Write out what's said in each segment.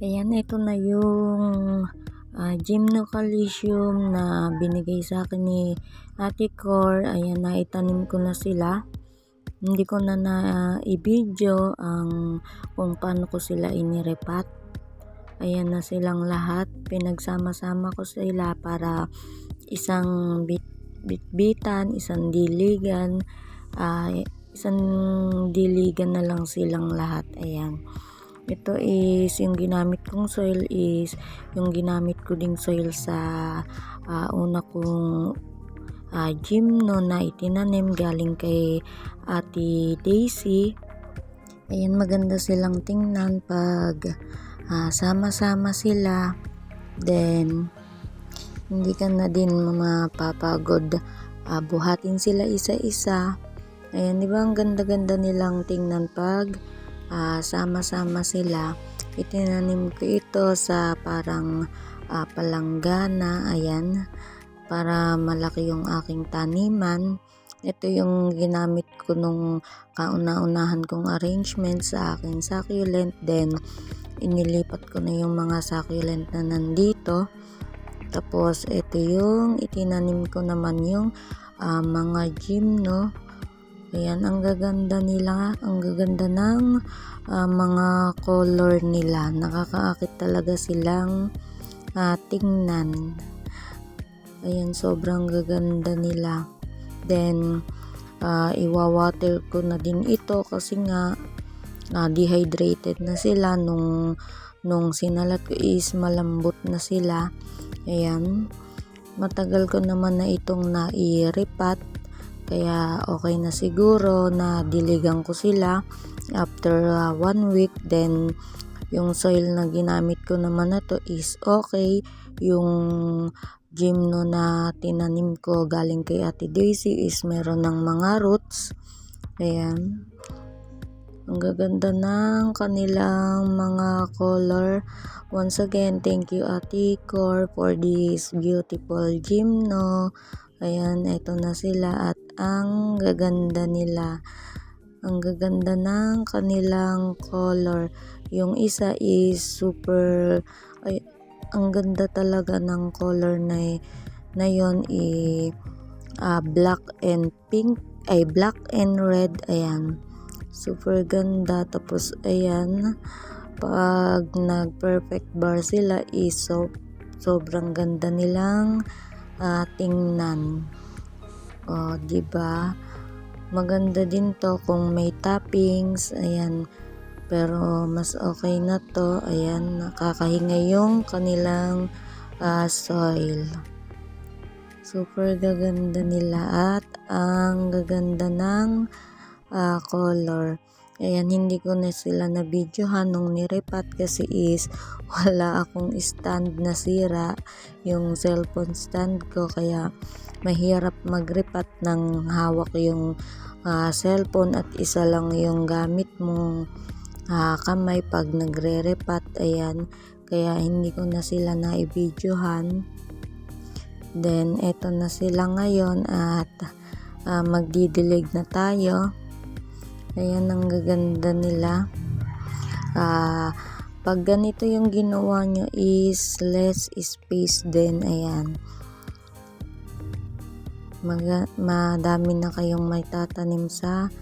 Ayan, ito na yung ah, gymnocalcium na binigay sa akin ni Ate Cor. Ayan, naitanim ko na sila. Hindi ko na na i-video ang kung paano ko sila inirepat. Ayan na silang lahat. Pinagsama-sama ko sila para isang bit bitbitan, isang diligan, ah, isang diligan na lang silang lahat. Ayan. Ito is yung ginamit kong soil is yung ginamit ko ding soil sa ah, una kong ah, gym no na itinanim galing kay Ate Daisy. Ayan maganda silang tingnan pag ah, sama-sama sila. Then hindi ka na din mapapagod ah, buhatin sila isa-isa. Ayan, di ba ang ganda-ganda nilang tingnan pag ah, sama-sama sila. Itinanim ko ito sa parang ah, palanggana, ayan, para malaki yung aking taniman. Ito yung ginamit ko nung kauna-unahan kong arrangement sa aking succulent. Then, inilipat ko na yung mga succulent na nandito. Tapos, ito yung itinanim ko naman yung ah, mga gymno. Ayan, ang gaganda nila, ang gaganda ng ah, mga color nila. Nakakaakit talaga silang ah, tingnan. Ayan, sobrang gaganda nila. Then, ah, iwawater ko na din ito kasi nga ah, dehydrated na sila nung nung sinalat ko is malambot na sila. Ayan. Matagal ko naman na itong nairipat kaya okay na siguro na diligan ko sila after uh, one week. Then, yung soil na ginamit ko naman na to is okay. Yung gymno na tinanim ko galing kay Ate Daisy is meron ng mga roots. Ayan. Ang gaganda ng kanilang mga color. Once again, thank you Ate Cor for this beautiful gymno. Ayan, ito na sila at ang gaganda nila. Ang gaganda ng kanilang color. Yung isa is super ay ang ganda talaga ng color na na yon i ah, black and pink ay black and red ayan super ganda tapos ayan pag nag perfect bar sila is so, sobrang ganda nilang ah, tingnan o di ba? Maganda din to kung may toppings ayan. Pero mas okay na to ayan nakakahinga yung kanilang ah, soil. Super gaganda nila at ang gaganda ng ah, color ayan hindi ko na sila na videohan nung nirepat kasi is wala akong stand na sira yung cellphone stand ko. Kaya mahirap magrepat ng hawak yung ah, cellphone at isa lang yung gamit mong ah, kamay pag nagre-repat. Ayan kaya hindi ko na sila na i-videohan then eto na sila ngayon at ah, magdidilig na tayo ayan ang gaganda nila ah, pag ganito yung ginawa nyo is less space din ayan Maga, madami na kayong may tatanim sa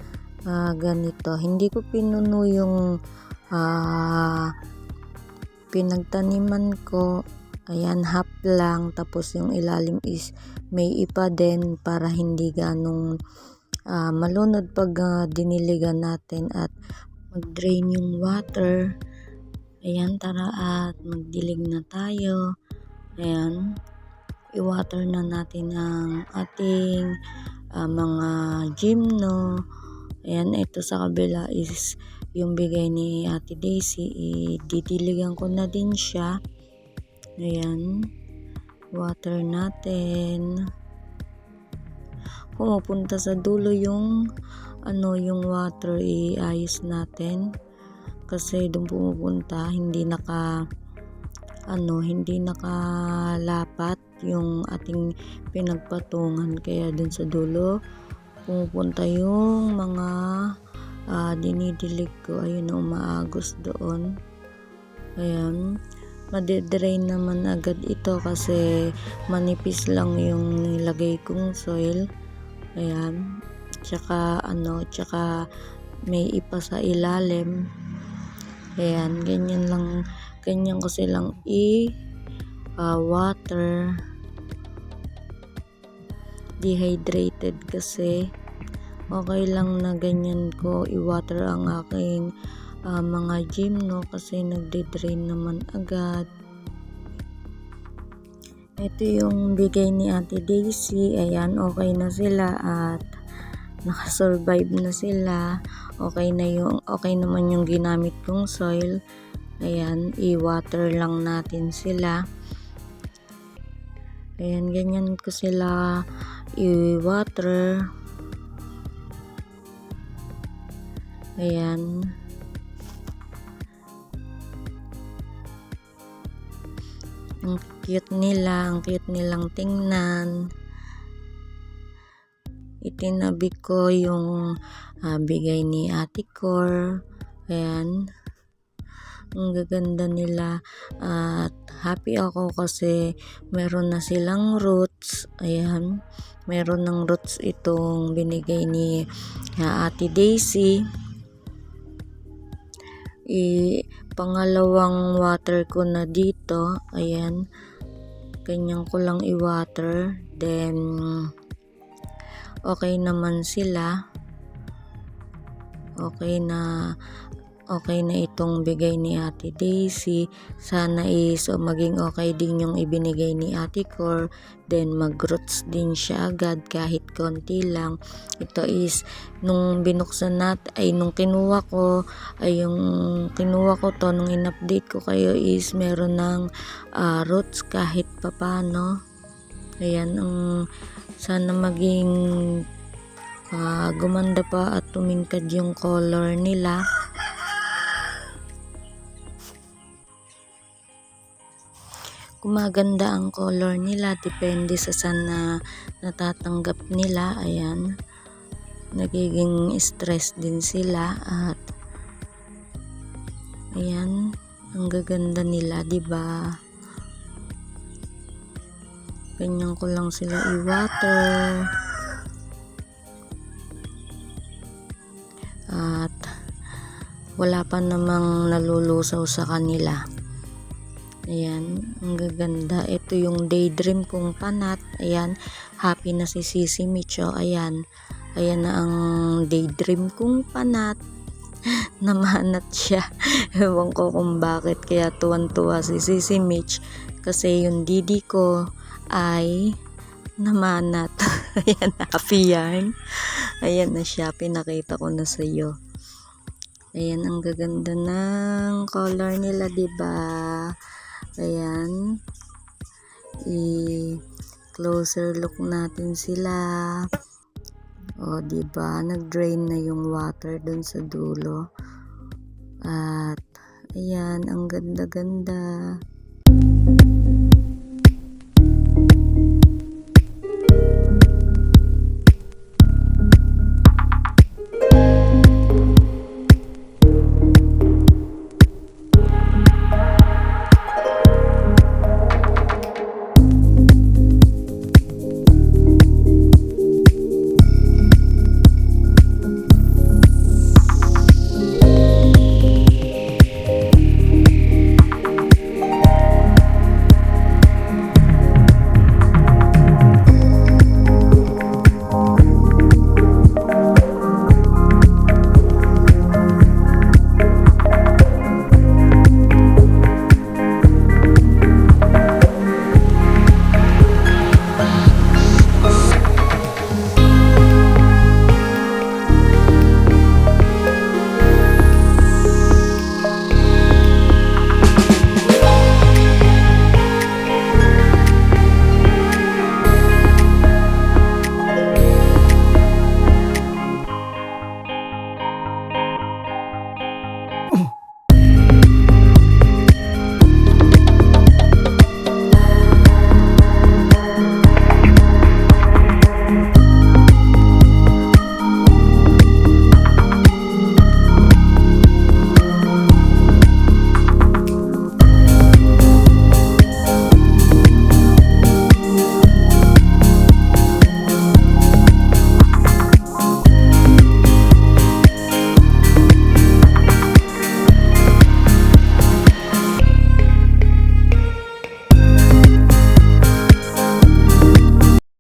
ah, ganito. Hindi ko pinuno yung ah, pinagtaniman ko. Ayan, half lang. Tapos yung ilalim is may ipa din para hindi ganong ah, malunod pag ah, diniligan natin at mag-drain yung water. Ayan, tara at magdilig na tayo. Ayan, i-water na natin ang ating ah, mga gymno. Ayan, ito sa kabila is yung bigay ni Ate Daisy. Didiligan ko na din siya. Ayan, water natin. Pumupunta sa dulo yung ano yung water iayos natin kasi doon pumupunta hindi naka ano hindi nakalapat yung ating pinagpatungan kaya dun sa dulo pumupunta yung mga uh, dinidilig ko ayun na umaagos doon Ayan. Madidrain naman agad ito kasi manipis lang yung nilagay kong soil. Ayan. Tsaka ano, tsaka may ipa sa ilalim. Ayan, ganyan lang, ganyan ko silang i ah, water. Dehydrated kasi. Okay lang na ganyan ko i-water ang aking ah, mga gymno kasi nagde-drain naman agad. Ito yung bigay ni Ate Daisy. Ayan, okay na sila at nakasurvive na sila. Okay na yung okay naman yung ginamit kong soil. Ayan, i-water lang natin sila. Ayan, ganyan ko sila i-water. Ayan. Ang cute nila, ang cute nilang tingnan. Itinabi ko yung ah, bigay ni Ate Cor. Ayan. Ang gaganda nila at happy ako kasi meron na silang roots. Ayan. Meron ng roots itong binigay ni ah, Ate Daisy. I pangalawang water ko na dito. Ayan. Ganyan ko lang i-water. Then, okay naman sila. Okay na okay na itong bigay ni Ate Daisy. Sana is o maging okay din yung ibinigay ni Ate Cor. Then mag-roots din siya agad kahit konti lang. Ito is nung binuksan nat ay nung kinuha ko ay yung kinuha ko to nung in-update ko kayo is meron ng ah, roots kahit papano. Ayan ang sana maging ah, gumanda pa at tumingkad yung color nila. Gumaganda ang color nila depende sa saan na natatanggap nila. Ayan. Nagiging stress din sila at ayan, ang gaganda nila, 'di ba? Ganyan ko lang sila i-water. At wala pa namang nalulusaw sa kanila. Ayan, ang gaganda. Ito yung daydream kong panat. Ayan, happy na si Sisi Micho. Ayan, ayan na ang daydream kong panat. Namanat siya. Ewan ko kung bakit. Kaya tuwan-tuwa si Sisi Mitch. Kasi yung didi ko ay namanat. Ayan, happy yarn. Ayan na siya. Pinakita ko na sa iyo. Ayan, ang gaganda ng color nila, 'di ba? Ayan. I-closer look natin sila. O, di ba? Nag-drain na yung water dun sa dulo. At, ayan, ang ganda-ganda.